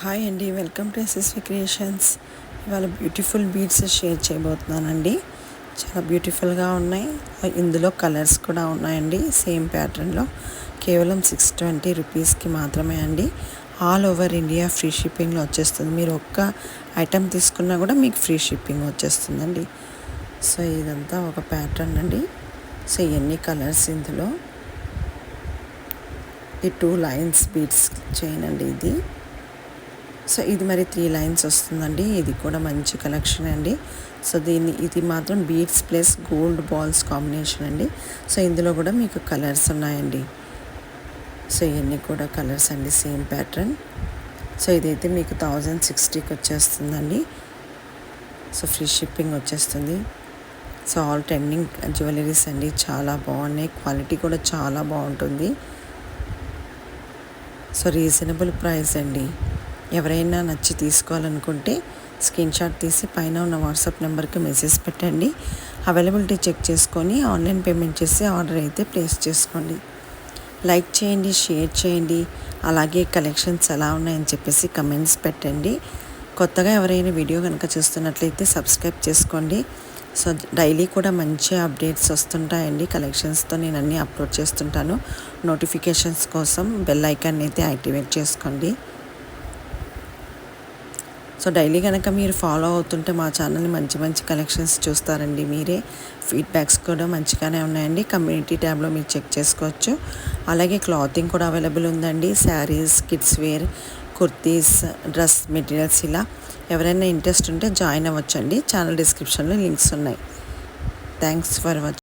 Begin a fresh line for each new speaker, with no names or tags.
Hi అండి welcome to SSV creations ఇవాళ beautiful beads share చేయబోతున్నానండి. చాలా బ్యూటిఫుల్గా ఉన్నాయి. ఇందులో కలర్స్ కూడా ఉన్నాయండి సేమ్ ప్యాటర్న్లో కేవలం సిక్స్ ట్వంటీ రూపీస్కి మాత్రమే అండి. ఆల్ ఓవర్ ఇండియా ఫ్రీ షిప్పింగ్లో వచ్చేస్తుంది. మీరు ఒక్క ఐటెం తీసుకున్నా కూడా మీకు ఫ్రీ షిప్పింగ్ వచ్చేస్తుందండి. సో ఇదంతా ఒక ప్యాటర్న్ అండి. సో ఎన్ని కలర్స్ ఇందులో? ఈ టూ లైన్స్ బీడ్స్ చేయనండి ఇది. సో ఇది మరి త్రీ లైన్స్ వస్తుందండి. ఇది కూడా మంచి కలెక్షన్ అండి. సో దీన్ని ఇది మాత్రం beads plus gold balls combination అండి. సో ఇందులో కూడా మీకు కలర్స్ ఉన్నాయండి. సో ఇవన్నీ కూడా కలర్స్ అండి సేమ్ ప్యాటర్న్. సో ఇదైతే మీకు థౌజండ్ సిక్స్టీకి వచ్చేస్తుందండి. సో ఫ్రీ షిప్పింగ్ వచ్చేస్తుంది. సో ఆల్ ట్రెండింగ్ జ్యువెలరీస్ అండి చాలా బాగున్నాయి. క్వాలిటీ కూడా చాలా బాగుంటుంది. సో రీజనబుల్ ప్రైస్ అండి. ఎవరైనా నచ్చి తీసుకోవాలనుకుంటే స్క్రీన్ షాట్ తీసి పైన ఉన్న వాట్సాప్ నెంబర్కి మెసేజ్ పెట్టండి. అవైలబిలిటీ చెక్ చేసుకొని ఆన్లైన్ పేమెంట్ చేసి ఆర్డర్ అయితే ప్లేస్ చేసుకోండి. లైక్ చేయండి షేర్ చేయండి. అలాగే కలెక్షన్స్ ఎలా ఉన్నాయని చెప్పేసి కమెంట్స్ పెట్టండి. కొత్తగా ఎవరైనా వీడియో కనుక చూస్తున్నట్లయితే సబ్స్క్రైబ్ చేసుకోండి. సో డైలీ కూడా మంచి అప్డేట్స్ వస్తుంటాయండి. కలెక్షన్స్తో నేను అన్నీ అప్లోడ్ చేస్తుంటాను. నోటిఫికేషన్స్ కోసం బెల్ ఐకాన్ అయితే యాక్టివేట్ చేసుకోండి. సో డైలీ కనుక మీరు ఫాలో అవుతుంటే మా ఛానల్ని మంచి మంచి కలెక్షన్స్ చూస్తారండి మీరే. ఫీడ్బ్యాక్స్ కూడా మంచిగానే ఉన్నాయండి. కమ్యూనిటీ ట్యాబ్లో మీరు చెక్ చేసుకోవచ్చు. అలాగే క్లాతింగ్ కూడా అవైలబుల్ ఉందండి. Saris kids wear kurtis dress materials ఇలా ఎవరైనా ఇంట్రెస్ట్ ఉంటే జాయిన్ అవ్వచ్చండి. ఛానల్ డిస్క్రిప్షన్లో లింక్స్ ఉన్నాయి. Thanks for watching